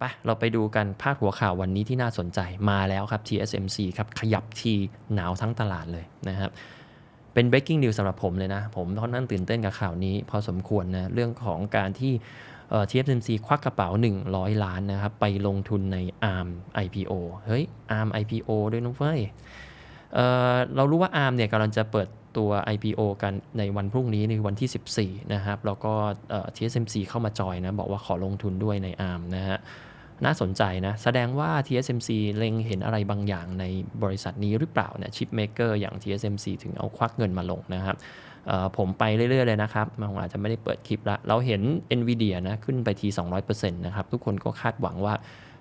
ไปเราไปดูกันพาดหัวข่าววันนี้ที่น่าสนใจมาแล้วครับ TSMC ครับ ขยับทีหนาวทั้งตลาดเลยนะครับ เป็น breaking news สำหรับผมเลยนะ ผมค่อนข้างตื่นเต้นกับข่าวนี้ พอสมควรนะ เรื่องของการที่ TSMC ควักกระเป๋า 100 ล้านนะครับ ไปลงทุนใน ARM IPO เฮ้ย ARM IPO ด้วยนุ้งเฟ้ยเเรารู้ว่า ARM เนี่ยกำลังจะเปิดตัว IPO กันในวันพรุ่งนี้ในวันที่ 14 นะครับ แล้วก็ TSMC เข้ามาจอยนะ บอกว่าขอลงทุนด้วยใน ARM นะฮะ น่าสนใจนะ แสดงว่า TSMC เล็งเห็นอะไรบางอย่างในบริษัทนี้หรือเปล่าเนี่ยชิปเมเกอร์อย่าง TSMC ถึงเอาควักเงินมาลงนะครับผมไปเรื่อย ๆ เลยนะครับมันอาจจะไม่ได้เปิดคลิปละ เราเห็น NVIDIA นะขึ้นไปที 200%นะครับ ทุกคนก็คาดหวังว่า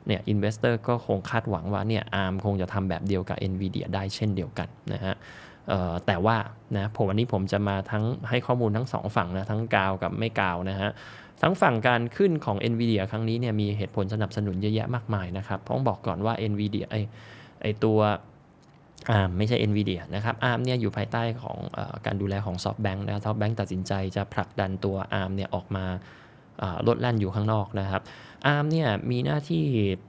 เนี่ยอินเวสเตอร์ก็คงคาดหวังว่าเนี่ยอาร์มคงจะทำแบบเดียวกับ NVIDIA ได้เช่นเดียวกันนะฮะแต่ว่านะผมวันนี้ผมจะมาทั้งให้ข้อมูลทั้งสองฝั่งนะทั้งกาวกับไม่กาวนะฮะ ทั้งฝั่งการขึ้นของ NVIDIA ครั้งนี้เนี่ยมีเหตุผลสนับสนุนเยอะแยะมากมายนะครับต้องบอกก่อนว่า NVIDIA ไอไอตัวอาร์มไม่ใช่ NVIDIA นะครับ ARM เนี่ยอยู่ภายใต้ของอการดูแลของ SoftBank นะ SoftBank ตัดสินใจจะผลักดันตัว ARM เนี่ยออกมา ลดแล่นอยู่ข้างนอกนะครับ ARM เนี่ยมีหน้าที่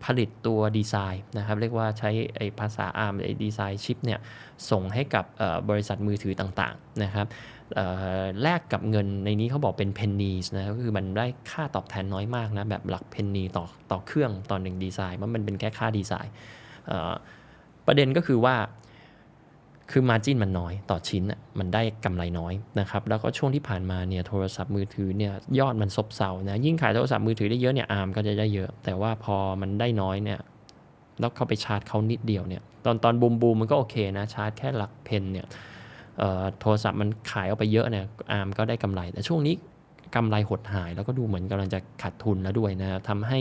ผลิตตัวดีไซน์นะครับเรียกว่าใช้ไอ้ภาษา ARM ไอ้ดีไซน์ชิปเนี่ยส่งให้กับบริษัทมือถือต่างๆนะครับแลกกับเงินในนี้เขาบอกเป็นเพนนีสนะก็คือมันได้ค่าตอบแทนน้อยมากนะแบบหลักเพนนีต่อต่อเครื่องต่อหนึ่งดีไซน์มันเป็นแค่ค่าดีไซน์ประเด็นก็คือว่า คือมาจิ้นมันน้อยต่อชิ้นมันได้กำไรน้อยนะครับแล้วก็ช่วงที่ผ่านมาเนี่ยโทรศัพท์มือถือเนี่ยยอดมันซบเซานะยิ่งขายโทรศัพท์มือถือได้เยอะเนี่ยอาร์มก็จะได้เยอะ แต่ว่าพอมันได้น้อยเนี่ยแล้วเข้าไปชาร์จเขานิดเดียวเนี่ยตอนตอนบูมบูมมันก็โอเคนะชาร์จแค่หลักเพนเนี่ยโทรศัพท์มันขายออกไปเยอะเนี่ยอาร์มก็ได้กำไร แต่ช่วงนี้กำไรหดหาย แล้วก็ดูเหมือนกำลังจะขาดทุนแล้วด้วยนะทำให้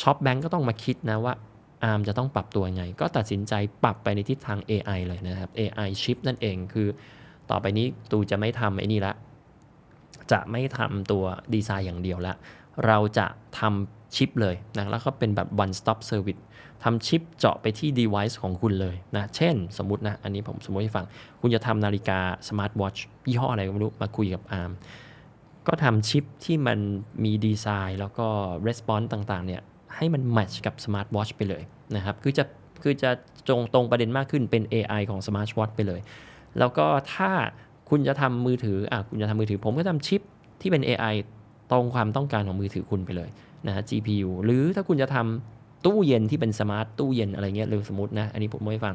ช็อปแบงก์ก็ต้องมาคิดนะว่า อาร์มจะต้องปรับตัวยังไง ก็ตัดสินใจปรับไปในทิศทาง AI เลยนะครับ AI ชิปนั่นเองคือ ต่อไปนี้ตูจะไม่ทำไอ้นี่ละ จะไม่ทำตัวดีไซน์อย่างเดียวละ เราจะทำชิปเลยนะแล้วก็เป็นแบบ one stop service ทำชิปเจาะไปที่ device ของคุณเลยนะ เช่นสมมตินะ อันนี้ผมสมมติให้ฟัง คุณจะทำนาฬิกา smart watch ยี่ห้ออะไรก็ไม่รู้ มาคุยกับ ARM ก็ทำชิปที่มันมีดีไซน์แล้วก็ response ต่างๆเนี่ย ให้มันแมทช์กับสมาร์ทวอชไปเลยนะครับคือจะคือจะจงตรงประเด็นมากขึ้นเป็น AI ของสมาร์ทวอชไปเลย แล้วก็ถ้าคุณจะทำมือถืออะคุณจะทำมือถือ ผมก็ทำชิปที่เป็น AI ตรงความต้องการของมือถือคุณไปเลยนะฮะ GPU หรือถ้าคุณจะทำตู้เย็นที่เป็นสมาร์ตตู้เย็นอะไรเงี้ยหรือสมมตินะ อันนี้ผมไม่ฟัง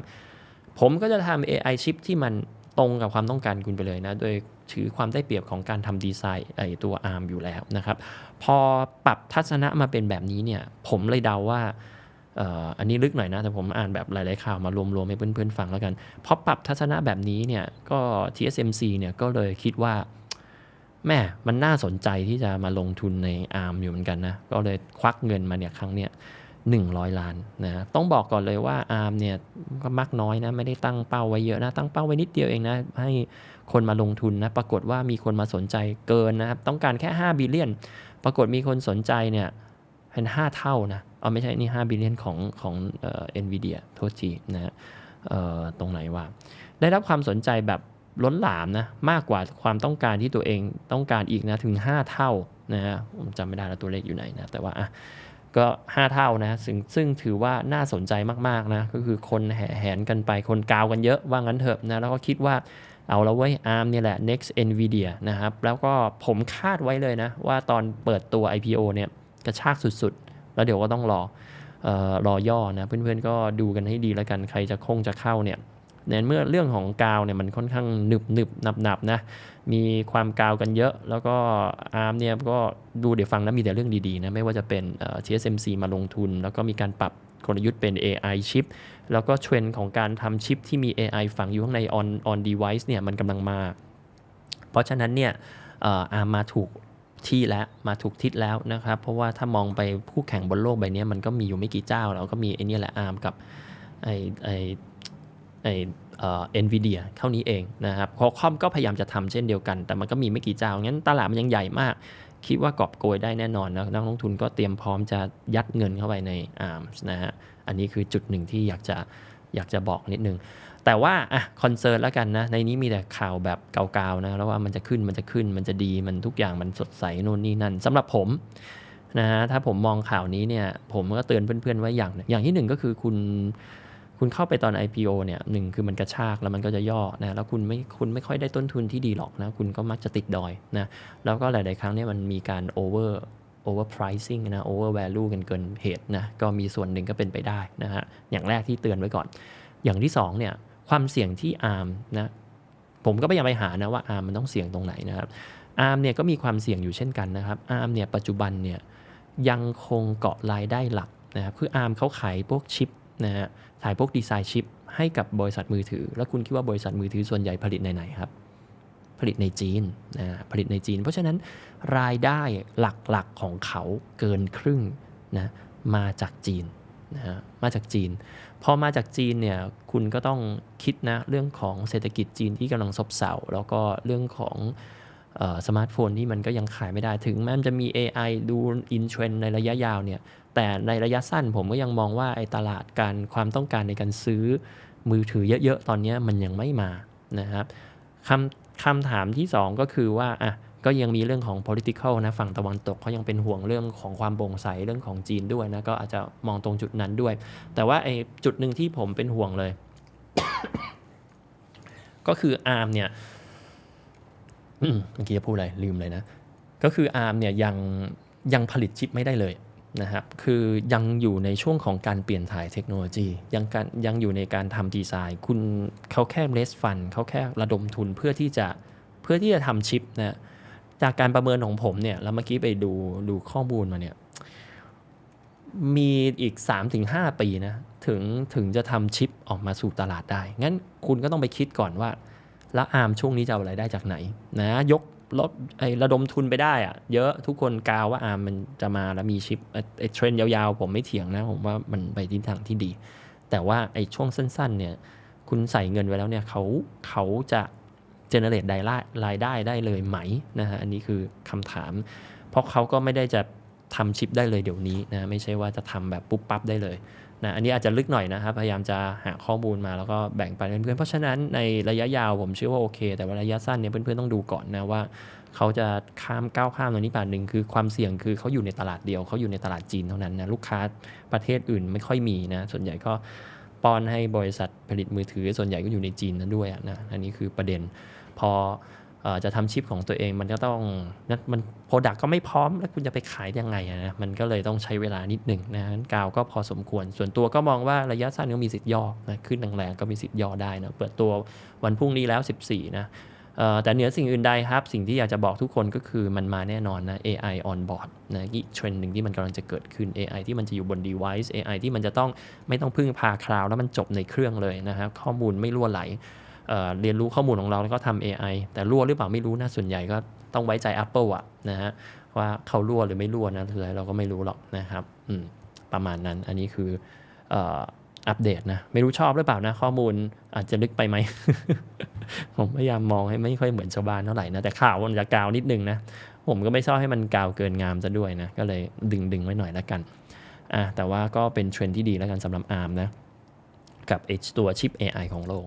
ผมก็จะทำ AI ชิปที่มัน ตรงกับความต้องการคุณไปเลยนะ โดยถือความได้เปรียบของการทำดีไซน์ไอตัว ARM อยู่แล้วนะครับ พอปรับทัศนะมาเป็นแบบนี้เนี่ย ผมเลยเดาว่าอันนี้ลึกหน่อยนะ แต่ผมอ่านแบบหลาย ๆ ข่าวมารวม ๆ ให้เพื่อน ๆ ฟังแล้วกันพอปรับทัศนะแบบนี้เนี่ย ก็ TSMC เนี่ยก็เลยคิดว่าแม่มันน่าสนใจที่จะมาลงทุนใน ARM อยู่เหมือนกันนะ ก็เลยควักเงินมาเนี่ยครั้งเนี้ย 100 ล้านนะต้องบอกก่อนเลยว่าอาร์มเนี่ยก็มักน้อยนะไม่ได้ตั้งเป้าไว้เยอะนะตั้งเป้าไว้นิดเดียวเองนะให้คนมาลงทุนนะปรากฏว่ามีคนมาสนใจเกินนะครับต้องการแค่5บิลเลียนปรากฏมีคนสนใจเนี่ยเป็น5 เท่านะเอาไม่ใช่นี่5บิลเลียนของของเอ็นวีเดียโทษทีนะตรงไหนว่า ได้รับความสนใจแบบล้นหลามนะมากกว่าความต้องการที่ตัวเองต้องการอีกนะถึง 5 เท่านะฮะผมจำไม่ได้แล้วตัวเลขอยู่ไหนนะแต่ว่าอะ ก็ 5 เท่านะซึ่งซึ่งถือว่าน่าสนใจมากๆนะก็คือคนแห่แหนกันไปคนกาวกันเยอะว่างั้นเถอะนะแล้วก็คิดว่าเอาแล้วไว้ ARM เนี่ยแหละ next NVIDIA นะครับ แล้วก็ผมคาดไว้เลยนะ ว่าตอนเปิดตัว IPO เนี่ยกระชากสุดๆ แล้วเดี๋ยวก็ต้องรอออรอย่อนะ เพื่อนๆก็ดูกันให้ดีแล้วกันใครจะคงจะเข้าเนี่ย ในเมื่อเรื่องของกาวเนี่ยมันค่อนข้างหนึบหนึบหนับหนับนะ มีความกาวกันเยอะ แล้วก็อาร์มเนี่ยก็ดูเดี๋ยวฟังนะมีแต่เรื่องดีๆนะ ไม่ว่าจะเป็น TSMC มาลงทุน แล้วก็มีการปรับกลยุทธ์เป็น AI ชิป แล้วก็เทรนด์ของการทำชิปที่มี AI ฝังอยู่ข้างใน on on device เนี่ยมันกำลังมา เพราะฉะนั้นเนี่ยอาร์มมาถูกที่แล้วมาถูกทิศแล้วนะครับ เพราะว่าถ้ามองไปคู่แข่งบนโลกใบนี้มันก็มีอยู่ไม่กี่เจ้า แล้วก็มีไอ้นี่แหละอาร์มกับไอไอ ไอเอ็นวีเดียเท่านี้เองนะครับคอคอมก็พยายามจะทำเช่นเดียวกัน แต่มันก็มีไม่กี่เจ้า งั้นตลาดมันยังใหญ่มาก คิดว่ากอบโกยได้แน่นอนนะนักลงทุนก็เตรียมพร้อมจะยัดเงินเข้าไปในอาร์มนะฮะ อันนี้คือจุดหนึ่งที่อยากจะอยากจะบอกนิดนึง แต่ว่าอะคอนเซิร์นแล้วกันนะ ในนี้มีแต่ข่าวแบบเกาๆนะ แล้วว่ามันจะขึ้นมันจะขึ้นมันจะดีมันทุกอย่างมันสดใสโน่นนี่นั่นสำหรับผมนะฮะถ้าผมมองข่าวนี้เนี่ยผมก็เตือนเพื่อนๆไว้อย่างอย่างที่หนึ่งก็คือคุณ คุณเข้าไปตอน IPO เนี่ยหนึ่งคือมันกระชากแล้วมันก็จะย่อนะแล้วคุณไม่คุณไม่ค่อยได้ต้นทุนที่ดีหรอกนะ คุณก็มักจะติดดอยนะแล้วก็หลาย ๆ ครั้งเนี่ยมันมีการ over over pricing นะ over value กันเกินเหตุนะก็มีส่วนหนึ่งก็เป็นไปได้นะฮะอย่างแรกที่เตือนไว้ก่อน อย่างที่สองเนี่ยความเสี่ยงที่ ARM นะผมก็พยายามไปหานะว่า ARM มันต้องเสี่ยงตรงไหนนะครับ ARM เนี่ยก็มีความเสี่ยงอยู่เช่นกันนะครับ ARM เนี่ยปัจจุบันเนี่ยยังคงเกาะรายได้หลักนะครับคือ ARM เขาขายพวกชิป นะฮะขายพวกดีไซน์ชิปให้กับบริษัทมือถือ แล้วคุณคิดว่าบริษัทมือถือส่วนใหญ่ผลิตในไหนครับ ผลิตในจีนนะผลิตในจีน เพราะฉะนั้นรายได้หลักๆของเขาเกินครึ่งนะมาจากจีนนะฮะมาจากจีน พอมาจากจีนเนี่ยคุณก็ต้องคิดนะเรื่องของเศรษฐกิจจีนที่กำลังซบเซาแล้วก็เรื่องของ สมาร์ทโฟนที่มันก็ยังขายไม่ได้ถึงแม้มันจะมี AI ดูอินเทรนในระยะยาวเนี่ยแต่ในระยะสั้นผมก็ยังมองว่าไอ้ตลาดการความต้องการในการซื้อมือถือเยอะๆ ตอนนี้มันยังไม่มานะครับคำคำถามที่ 2 ก็คือว่าอะก็ยังมีเรื่องของ political นะฝั่งตะวันตกเขายังเป็นห่วงเรื่องของความโปร่งใสเรื่องของจีนด้วยนะก็อาจจะมองตรงจุดนั้นด้วย แต่ว่าไอ้จุดหนึ่งที่ผมเป็นห่วงเลย ก็คืออาร์มเนี่ย เมื่อกี้จะพูดอะไรลืมเลยนะ ก็คืออาร์มเนี่ยยังยังผลิตชิปไม่ได้เลยนะครับ คือยังอยู่ในช่วงของการเปลี่ยนถ่ายเทคโนโลยี ยังการยังอยู่ในการทำดีไซน์ คุณเขาแค่เลสฟันเขาแค่ระดมทุนเพื่อที่จะเพื่อที่จะทำชิปนะจากการประเมินของผมเนี่ยแล้วเมื่อกี้ไปดูดูข้อมูลมาเนี่ยมีอีก 3-5 ปีนะถึงถึงจะทำชิปออกมาสู่ตลาดได้ งั้นคุณก็ต้องไปคิดก่อนว่า แล้วอาร์มช่วงนี้จะเอาอะไรได้จากไหนนะยกลดไอ้ระดมทุนไปได้อะเยอะทุกคนกาวว่าอาร์มมันจะมาแล้วมีชิปไอ้เทรนยาวๆ ผมไม่เถียงนะ ผมว่ามันไปทิศทางที่ดี แต่ว่าไอ้ช่วงสั้นๆเนี่ยคุณใส่เงินไว้แล้วเนี่ยเขาเขาจะเจเนเรตรายได้รายได้ได้เลยไหมนะฮะอันนี้คือคำถาม เพราะเขาก็ไม่ได้จะ ทำชิปได้เลยเดี๋ยวนี้นะไม่ใช่ว่าจะทำแบบปุ๊บปั๊บได้เลยนะอันนี้อาจจะลึกหน่อยนะครับ พยายามจะหาข้อมูลมาแล้วก็แบ่งปันเพื่อนๆเพราะฉะนั้นในระยะยาวผมเชื่อว่าโอเค แต่ว่าระยะสั้นเนี่ยเพื่อนๆต้องดูก่อนนะว่าเขาจะข้ามก้าวข้ามตรงนี้ป่านหนึ่งคือความเสี่ยงคือเขาอยู่ในตลาดเดียวเขาอยู่ในตลาดจีนเท่านั้นนะลูกค้าประเทศอื่นไม่ค่อยมีนะส่วนใหญ่ก็ป้อนให้บริษัทผลิตมือถือ ส่วนใหญ่ก็อยู่ในจีนนั้นด้วยนะอันนี้คือประเด็นพอ จะทำชิปของตัวเองมันก็ต้องนะมันโปรดักก็ไม่พร้อมแล้วคุณจะไปขายยังไงนะมันก็เลยต้องใช้เวลานิดหนึ่งนะกาวก็พอสมควร ส่วนตัวก็มองว่าระยะสั้นก็มีสิทธิ์ย่อนะขึ้นแรงๆก็มีสิทธิ์ย่อได้นะเปิดตัววันพรุ่งนี้แล้ว 14 นะแต่เหนือสิ่งอื่นใดครับ สิ่งที่อยากจะบอกทุกคนก็คือมันมาแน่นอนนะ AI on board นะอีกเทรนด์หนึ่งที่มันกำลังจะเกิดขึ้น AI ที่มันจะอยู่บน device AI ที่มันจะต้องไม่ต้องพึ่งพาคลาวด์แล้วมันจบในเครื่องเลยนะครับข้อมูลไม่รั่วไหล เเรียนรู้ข้อมูลของเราแล้วก็ทำ AI แต่รั่วหรือเปล่าไม่รู้นะส่วนใหญ่ก็ต้องไว้ใจ Apple อะนะฮะว่าเขารั่วหรือไม่รั่วนะสุดท้ายเราก็ไม่รู้หรอกนะครับประมาณนั้นอันนี้คืออัปเดตนะไม่รู้ชอบหรือเปล่านะ ข้อมูลอาจจะลึกไปไหม ผมพยายามมองให้ไม่ค่อยเหมือนชาวบ้านเท่าไหร่นะแต่ข่าวมันจะกาวนิดนึงนะผมก็ไม่ชอบให้มันกาวเกินงามซะด้วยนะก็เลยดึงดึงไว้หน่อยแล้วกันอะแต่ว่าก็เป็นเทรนด์ที่ดีแล้วกันสำหรับ ARM นะกับไอตัวชิป AI ของโลก